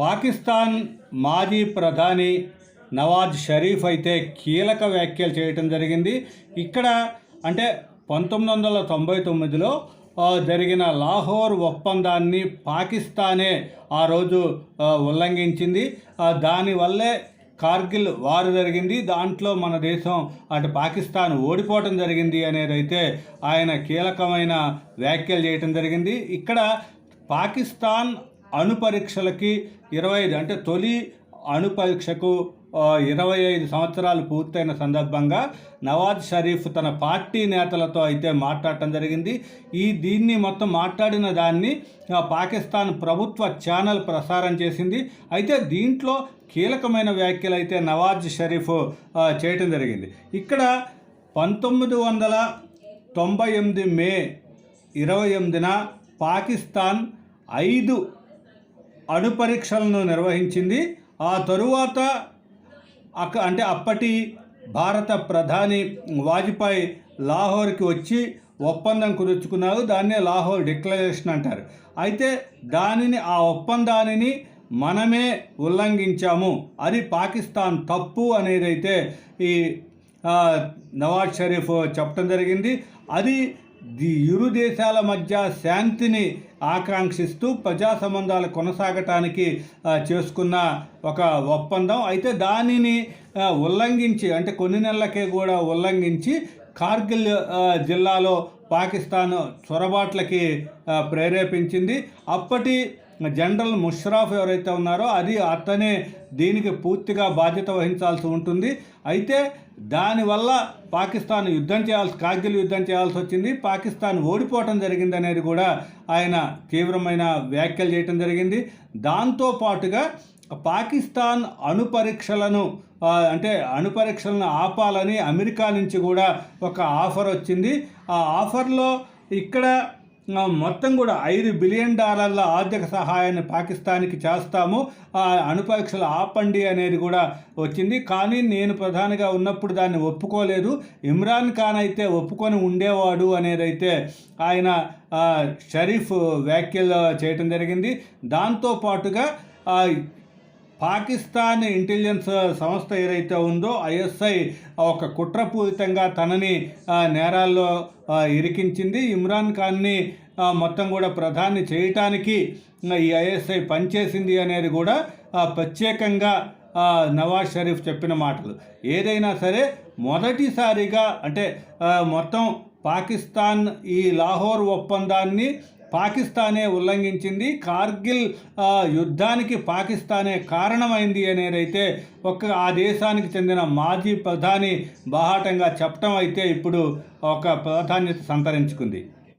పాకిస్తాన్ మాజీ ప్రధాని నవాజ్ షరీఫ్ అయితే కీలక వ్యాఖ్యలు చేయటం జరిగింది. ఇక్కడ అంటే పంతొమ్మిది వందల తొంభై తొమ్మిదిలో జరిగిన లాహోర్ ఒప్పందాన్ని పాకిస్తానే ఆ రోజు ఉల్లంఘించింది. దానివల్లే కార్గిల్ వారు జరిగింది. దాంట్లో మన దేశం అటు పాకిస్తాన్ ఓడిపోవటం జరిగింది అనేది అయితే ఆయన కీలకమైన వ్యాఖ్యలు చేయటం జరిగింది. ఇక్కడ పాకిస్తాన్ అణుపరీక్షలకి ఇరవై ఐదు అంటే తొలి అణుపరీక్షకు ఇరవై ఐదు సంవత్సరాలు పూర్తయిన సందర్భంగా నవాజ్ షరీఫ్ తన పార్టీ నేతలతో అయితే మాట్లాడటం జరిగింది. ఈ దీన్ని మొత్తం మాట్లాడిన దాన్ని పాకిస్తాన్ ప్రభుత్వ ఛానల్ ప్రసారం చేసింది. అయితే దీంట్లో కీలకమైన వ్యాఖ్యలు అయితే నవాజ్ షరీఫ్ చేయటం జరిగింది. ఇక్కడ పంతొమ్మిది వందల తొంభై ఎనిమిది మే ఇరవై ఎనిమిదిన పాకిస్తాన్ ఐదు అణుపరీక్షలను నిర్వహించింది. ఆ తరువాత అక్క అంటే అప్పటి భారత ప్రధాని వాజ్పేయి లాహోర్కి వచ్చి ఒప్పందం కుదుర్చుకున్నారు. దాన్నే లాహోర్ డిక్లరేషన్ అంటారు. అయితే దానిని ఆ ఒప్పందానిని మనమే ఉల్లంఘించాము. అది పాకిస్తాన్ తప్పు అనేది అయితే ఈ నవాజ్ షరీఫ్ చెప్పడం జరిగింది. అది ఇరు దేశాల మధ్య శాంతిని ఆకాంక్షిస్తూ ప్రజా సంబంధాలు కొనసాగటానికి చేసుకున్న ఒక ఒప్పందం. అయితే దానిని ఉల్లంఘించి అంటే కొన్ని నెలలకే కూడా ఉల్లంఘించి కార్గిల్ జిల్లాలో పాకిస్తాన్ చొరబాట్లకి ప్రేరేపించింది. అప్పటి జనరల్ ముషరాఫ్ ఎవరైతే ఉన్నారో అది అతనే దీనికి పూర్తిగా బాధ్యత వహించాల్సి ఉంటుంది. అయితే దానివల్ల పాకిస్తాన్ యుద్ధం చేయాల్సి కార్గిల్ యుద్ధం చేయాల్సి వచ్చింది. పాకిస్తాన్ ఓడిపోవటం జరిగింది అనేది కూడా ఆయన తీవ్రమైన వ్యాఖ్యలు చేయటం జరిగింది. దాంతో పాటుగా పాకిస్తాన్ అణుపరీక్షలను అంటే అణుపరీక్షలను ఆపాలని అమెరికా నుంచి కూడా ఒక ఆఫర్ వచ్చింది. ఆ ఆఫర్లో ఇక్కడ మొత్తం కూడా ఐదు బిలియన్ డాలర్ల ఆర్థిక సహాయాన్ని పాకిస్తాన్కి చేస్తాము. ఆ అణుపరీక్షలు ఆపండి అనేది కూడా వచ్చింది. కానీ నేను ప్రధానిగా ఉన్నప్పుడు దాన్ని ఒప్పుకోలేదు. ఇమ్రాన్ ఖాన్ అయితే ఒప్పుకొని ఉండేవాడు అనేది అయితే ఆయన షరీఫ్ వ్యాఖ్యలు చేయటం జరిగింది. దాంతోపాటుగా పాకిస్తాన్ ఇంటెలిజెన్స్ సంస్థ ఏదైతే ఉందో ఐఎస్ఐ ఒక కుట్రపూరితంగా తనని నేరాల్లో ఇరికించింది. ఇమ్రాన్ ఖాన్ని మొత్తం కూడా ప్రధాని చేయటానికి ఈ ఐఎస్ఐ పనిచేసింది అనేది కూడా ప్రత్యేకంగా నవాజ్ షరీఫ్ చెప్పిన మాటలు. ఏదైనా సరే మొదటిసారిగా అంటే మొత్తం పాకిస్తాన్ ఈ లాహోర్ ఒప్పందాన్ని పాకిస్తానే ఉల్లంఘించింది. కార్గిల్ యుద్ధానికి పాకిస్తానే కారణమైంది అనేదైతే ఒక ఆ దేశానికి చెందిన మాజీ ప్రధాని బాహాటంగా చెప్పటం అయితే ఇప్పుడు ఒక ప్రాధాన్యత సంతరించుకుంది.